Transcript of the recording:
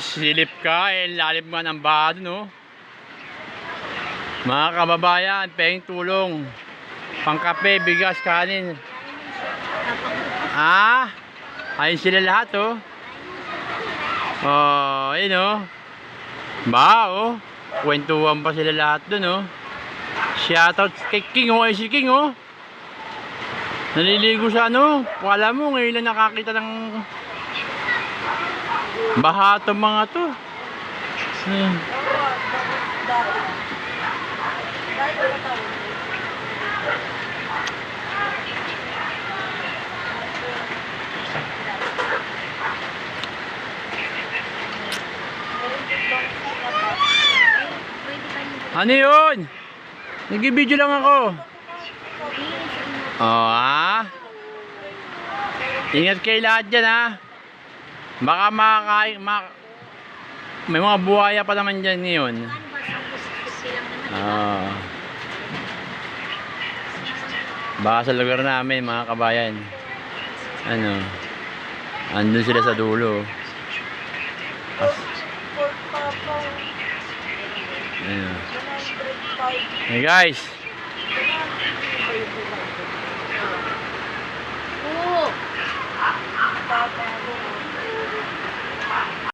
silip ka, eh, lalim nga ng baha oh. Mga kababayan, pehing tulong. Pangkape, bigas, kanin. Ah, ayun sila lahat, oh. Oh, ayun, oh. Ba, oh. Kwentuhan pa sila lahat dun, oh. Shoutout kay King, oh. Si King, oh. Naliligo sa ano. Wala mo, ngayon lang nakakita ng baha itong mga to. Hmm. Ano yun? Nag-video lang ako. Oh, ha? Ingat kayo lahat dyan, ha? Baka makakain, mak may mga buhaya pa naman dyan ngayon. Ah. Baka sa lugar namin, mga kabayan. Ano? Andun sila sa dulo. As-? Hey guys,